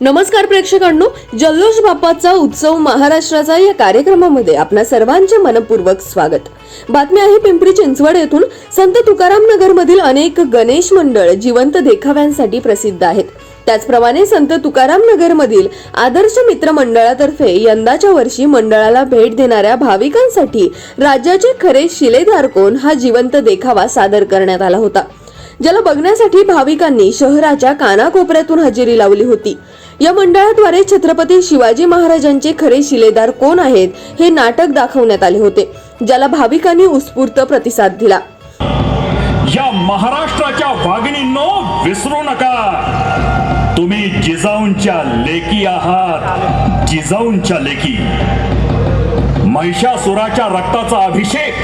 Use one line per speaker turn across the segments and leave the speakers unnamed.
नमस्कार प्रेक्षकांनो जल्लोष बाप्पाचा उत्सव महाराष्ट्राचा या कार्यक्रमामध्ये आपणा सर्वांचे मनपूर्वक स्वागत. बातमी आहे पिंपरी चिंचवड येथून. संत तुकाराम नगर मधील अनेक गणेश मंडळ जिवंत देखाव्यांसाठी प्रसिद्ध आहेत. त्याचप्रमाणे संत तुकाराम नगर मधील आदर्श मित्र मंडळातर्फे यंदाच्या वर्षी मंडळाला भेट देणाऱ्या भाविकांसाठी राज्याचे खरे शिलेदार कोण हा जिवंत देखावा सादर करण्यात आला होता. ज्याला बघण्यासाठी भाविकांनी शहराच्या कानाकोपऱ्यातून हजेरी लावली होती. या मंडळाद्वारे छत्रपती शिवाजी महाराजांचे खरे शिलेदार कोण आहेत हे नाटक दाखवण्यात आले होते ज्याला भाविकांनी उत्स्फूर्त प्रतिसाद दिला.
या महाराष्ट्राच्या वाघिणींनो विसरू नका. तुम्ही जिजाऊंच्या लेकी आहात. जिजाऊंच्या लेकी. महिषासुराच्या रक्ताचा अभिषेक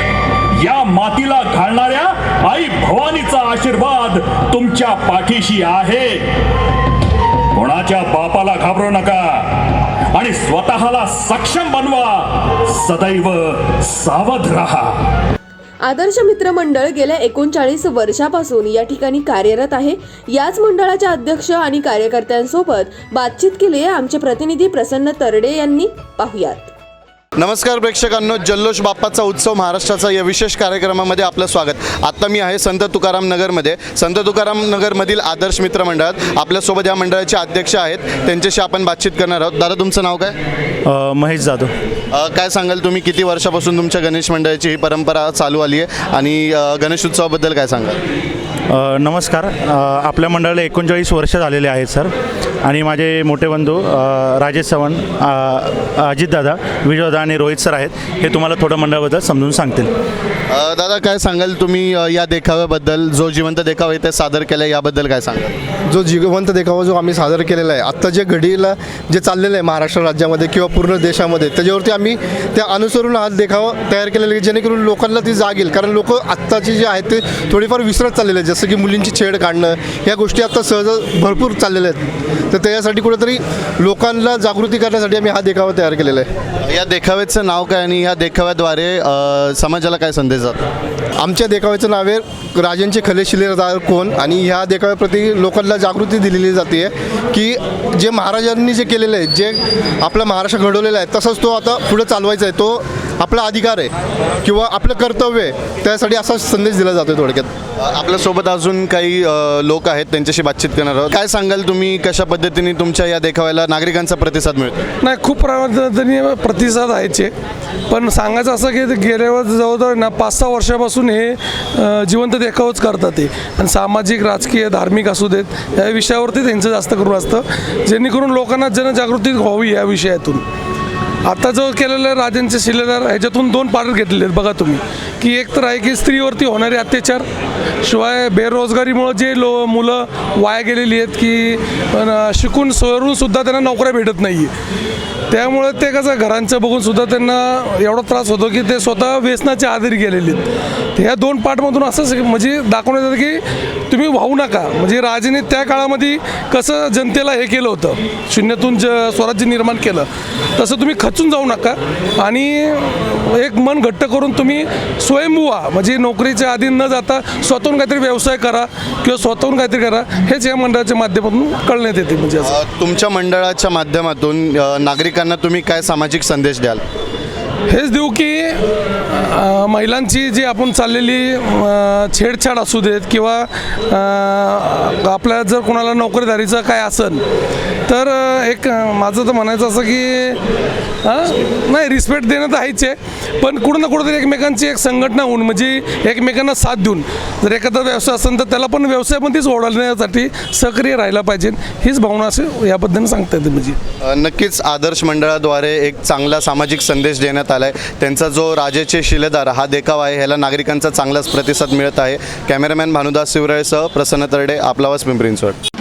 या मातीला घालणाऱ्या आई भवानीचा आशीर्वाद तुमच्या पाठीशी आहे. कोणाच्या बापाला घाबरू नका आणि स्वतःला सक्षम बनवा. सदैव सावध राहा.
आदर्श मित्र मंडळ गेल्या एकोणचाळीस वर्षापासून या ठिकाणी कार्यरत आहे. याच मंडळाच्या अध्यक्ष आणि कार्यकर्त्यांसोबत बातचीत केली आहे आमचे प्रतिनिधी प्रसन्न तरडे यांनी. पाहुयात.
नमस्कार प्रेक्षकांनो जल्लोष बाप्पाचा उत्सव महाराष्ट्राचा या विशेष कार्यक्रमामध्ये आपलं स्वागत. आत्ता मी आहे संत तुकाराम नगरमध्ये. संत तुकाराम नगरमधील आदर्श मित्र मंडळात आपल्यासोबत या मंडळाचे अध्यक्ष आहेत. त्यांच्याशी आपण बातचीत करणार आहोत. दादा तुमचं नाव काय?
महेश जाधव.
काय सांगाल तुम्ही? किती वर्षापासून तुमच्या गणेश मंडळाची ही परंपरा चालू आली आहे? आणि गणेश उत्सवाबद्दल काय सांगाल?
नमस्कार. आपल्या मंडळाला एकोणचाळीस वर्ष झालेले आहेत सर. आणि माझे मोठे बंधू राजेश चव्हाण अजितदादा विजयदा आणि रोहित सर आहेत. हे तुम्हाला थोडं मंडळाबद्दल समजून सांगतील.
दादा काय सांगाल तुम्ही अ, या देखाव्याबद्दल? जो जिवंत देखावा इथे सादर केला याबद्दल काय सांगाल?
जो जिवंत देखावा जो आम्ही सादर केलेला आहे आत्ता जे घडीला जे चाललेलं आहे महाराष्ट्र राज्यामध्ये किंवा पूर्ण देशामध्ये त्याच्यावरती आम्ही त्या अनुसरून हा देखावा तयार केलेला आहे जेणेकरून लोकांना ती जाग येईल. कारण लोक आत्ताची जे आहेत ते थोडीफार विसरत चाललेले आहेत जसं की मुलींची छेड काढणं या गोष्टी आता सहज भरपूर चाललेल्या आहेत. तर त्याच्यासाठी कुठेतरी लोकांना जागृती करण्यासाठी आम्ही हा देखावा तयार केलेला आहे.
या देखाव्याचं नाव काय आणि या देखाव्याद्वारे अ, समाजाला काय संदेश? जातो.
आमच्या देखाव्याचं नाव आहे राजांचे खले शिलेदार कोण? आणि ह्या देखाव्याप्रती लोकांना जागृती दिलेली जाते की जे महाराजांनी जे केलेलं आहे जे आपला महाराष्ट्र घडवलेला आहे तसंच तो आता पुढे चालवायचा आहे. तो आपला अधिकार आहे किंवा आपलं कर्तव्य आहे त्यासाठी असा संदेश दिला जातो थोडक्यात.
आपल्यासोबत अजून काही अ, लोक आहेत त्यांच्याशी बातचीत करणार आहोत. काय सांगाल तुम्ही कशा पद्धतीने तुमच्या या देखाव्याला नागरिकांचा प्रतिसाद मिळतो?
नाही खूप पद्धतीने प्रतिसाद आहेचे पण सांगायचं असं की गेल्या जवळजवळ ना पाच सहा वर्षापासून हे अ, जिवंत देखावच करतात ते. आणि सामाजिक राजकीय धार्मिक असू देत या विषयावरती त्यांचं जास्त करून असतं. जेणेकरून लोकांना जनजागृती व्हावी या विषयातून. आता जो केलेलं आहे राजांचे शिलेदार ह्याच्यातून दोन पार्ट घेतलेले आहेत. बघा तुम्ही की एक तर आहे की स्त्रीवरती होणारे अत्याचार शिवाय बेरोजगारीमुळं जे लो मुलं वाया गेलेली आहेत की पण, शिकून सवरून सुद्धा त्यांना नोकऱ्या भेटत नाही त्यामुळे ते कसं घरांचं बघून सुद्धा त्यांना एवढा त्रास होतो की ते स्वतः व्यसनाच्या आधारी गेलेले आहेत. ह्या दोन पार्टमधून असंच म्हणजे दाखवण्यात येतं की तुम्ही वाहू नका. म्हणजे राजाने त्या काळामध्ये कसं जनतेला हे केलं होतं. शून्यातून ज स्वराज्य निर्माण केलं. तसं तुम्ही खचून जाऊ नका. आणि एक मन घट्ट करून तुम्ही स्वयंभू व्हा म्हणजे नोकरीच्या आधी न जाता स्वतः स्वतःहून काहीतरी व्यवसाय करा किंवा स्वतःहून काहीतरी करा हेच या मंडळाच्या माध्यमातून कळण्यात येते म्हणजे
तुमच्या मंडळाच्या माध्यमातून नागरिकांना तुम्ही काय सामाजिक संदेश द्याल?
हेच देऊ की महिलांची जी आपण चाललेली छेडछाड असू देत किंवा आपल्या जर कोणाला नोकरीदारीचं काय असन तर एक माझं तर म्हणायचं असं की नाही रिस्पेक्ट देणं तर आहेच आहे. पण कुठं ना कुठंतरी एकमेकांची एक संघटना होऊन म्हणजे एकमेकांना साथ देऊन. जर एखादा व्यवसाय असेल तर त्याला पण व्यवसायामध्येच ओढवण्यासाठी सक्रिय राहायला पाहिजे. हीच भावना असे याबद्दल सांगता येते म्हणजे.
नक्कीच आदर्श मंडळाद्वारे एक चांगला सामाजिक संदेश देण्यात आला आहे त्यांचा जो राजेचे शिलेदार हा देखाव आहे. ह्याला नागरिकांचा चांगलाच प्रतिसाद मिळत आहे. कॅमेरामॅन भानुदास शिवराळेसह प्रसन्न तरडे आपला वास पिंपरींचवड